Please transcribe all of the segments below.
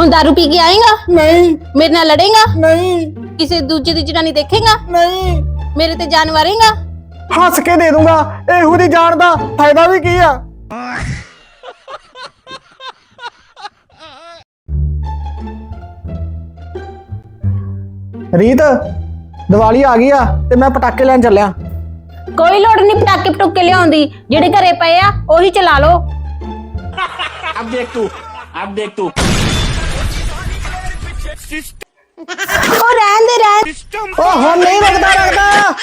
ਹੁਣ दारू ਪੀ ਕੇ ਆਏਗਾ? ਨਹੀਂ। ਮੇਰੇ ਨਾਲ ਲੜੇਗਾ? ਨਹੀਂ। ਕਿਸੇ ਦੂਜੇ ਦੀ ਜਨਾਨੀ ਦੇਖੇਗਾ? ਨਹੀਂ। ਮੇਰੇ ਤੇ ਜਾਨ ਵਾਰੇਗਾ ਹੱਸ ਕੇ ਦੇ ਦੂੰਗਾ। ਇਹੋ ਦੀ ਜਾਨ ਦਾ ਫਾਇਦਾ ਵੀ ਕੀ ਆ? ਰੀਤ ਦੀਵਾਲੀ ਆ ਗਈ ਆ ਤੇ ਮੈਂ ਪਟਾਕੇ ਲੈਣ ਚੱਲਿਆ। ਕੋਈ ਲੋੜ ਨਹੀਂ ਪਟਾਕੇ ਪਟੁੱਕੇ ਲਿਆਉਂਦੀ ਜਿਹੜੇ ਘਰੇ ਪਏ ਆ ਉਹੀ ਚਲਾ ਲਓ। ਅਬ ਦੇਖ ਤੂੰ ਅਬ ਦੇਖ ਤੂੰ तू ਉਹ ਰਹਿਣ ਦੇ ਰਹਿਣ ਓ ਹੁਣ ਨਹੀਂ ਰੁਕਦਾ ਰੁਕਦਾ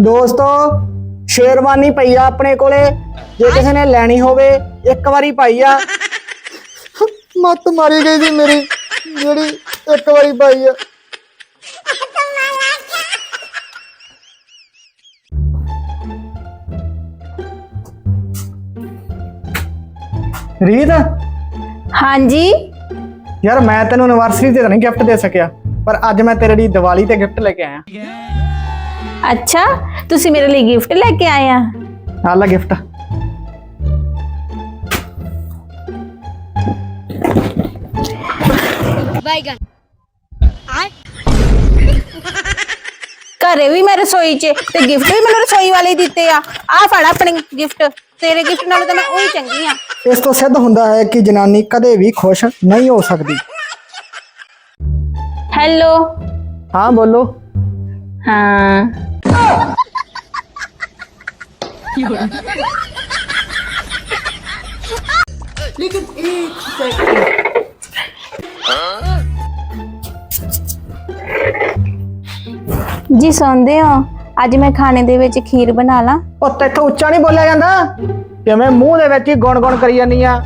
ਦੋਸਤੋ ਸ਼ੇਰਵਾਨੀ ਪਈ ਆ ਆਪਣੇ ਕੋਲੇ। ਜੇ ਕਿਸੇ ਨੇ ਲੈਣੀ ਹੋਵੇ ਇੱਕ ਵਾਰੀ ਪਾਈ ਆ। ਮੱਤ ਮਾਰੀ ਗਈ ਸੀ ਮੇਰੀ। ਜਿਹੜੀ ਇੱਕ ਵਾਰੀ ਪਾਈ ਆ। ਰੀਤ? ਹਾਂਜੀ? ਯਾਰ ਮੈਂ ਤੈਨੂੰ ਐਨਵਰਸਰੀ ਤੇ ਤਾਂ ਨਹੀਂ ਗਿਫਟ ਦੇ ਸਕਿਆ ਪਰ ਅੱਜ ਮੈਂ ਤੇਰੇ ਲਈ ਦੀਵਾਲੀ ਤੇ ਗਿਫਟ ਲੈ ਕੇ ਆਇਆ। ਅੱਛਾ ਤੁਸੀਂ ਮੇਰੇ ਲਈ ਗਿਫਟ ਲੈ ਕੇ ਆਏ ਆ? ਆ ਲੈ ਗਿਫਟ ਘਰੇ ਵੀ ਮੈਂ ਰਸੋਈ 'ਚ ਤੇ ਗਿਫਟ ਵੀ ਮੈਨੂੰ ਰਸੋਈ ਵਾਲੇ ਹੀ ਦਿੱਤੇ ਆ। ਆ ਫੜ ਆਪਣੀ ਗਿਫਟ ਤੇਰੇ ਗਿਫਟ ਨਾਲੋਂ ਤਾਂ ਮੈਂ ਉਹੀ ਚੰਗੀ ਆ। ਇਸ ਤੋਂ ਸਿੱਧ ਹੁੰਦਾ ਹੈ ਕਿ ਜਨਾਨੀ ਕਦੇ ਵੀ ਖੁਸ਼ ਨਹੀਂ ਹੋ ਸਕਦੀ। ਹੈਲੋ। ਹਾਂ ਬੋਲੋ। ਹਾਂ। ਜੀ ਸੌਂਦੇ ਹੋ। ਅੱਜ ਮੈਂ ਖਾਣੇ ਦੇ ਵਿੱਚ ਖੀਰ ਬਣਾ ਲਾਂ। ਉਹ ਤੈਥੋਂ ਉੱਚਾ ਨਹੀਂ ਬੋਲਿਆ ਜਾਂਦਾ। ਕਿਵੇਂ ਮੂੰਹ ਦੇ ਵਿੱਚ ਹੀ ਗੁਣ ਗੁਣ ਕਰੀ ਜਾਂਦੀ ਆ।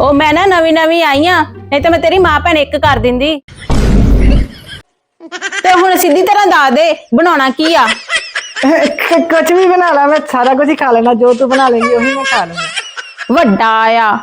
ਉਹ ਮੈਂ ਨਾ ਨਵੀਂ ਨਵੀਂ ਆਈ ਆ ਨਹੀਂ ਤਾਂ ਮੈਂ ਤੇਰੀ ਮਾਂ ਭੈਣ ਇੱਕ ਕਰ ਦਿੰਦੀ। ਤੇ ਹੁਣ ਸਿੱਧੀ ਤਰ੍ਹਾਂ ਦੱਸ ਦੇ ਬਣਾਉਣਾ ਕੀ ਆ? ਕੁਝ ਵੀ ਬਣਾ ਲਾ ਮੈਂ ਸਾਰਾ ਕੁਝ ਹੀ ਖਾ ਲੈਣਾ ਜੋ ਤੂੰ ਬਣਾ ਲੇਂਗੀ ਉਹੀ ਮੈਂ ਖਾ ਲੂੰਗਾ। ਵੱਡਾ ਆ।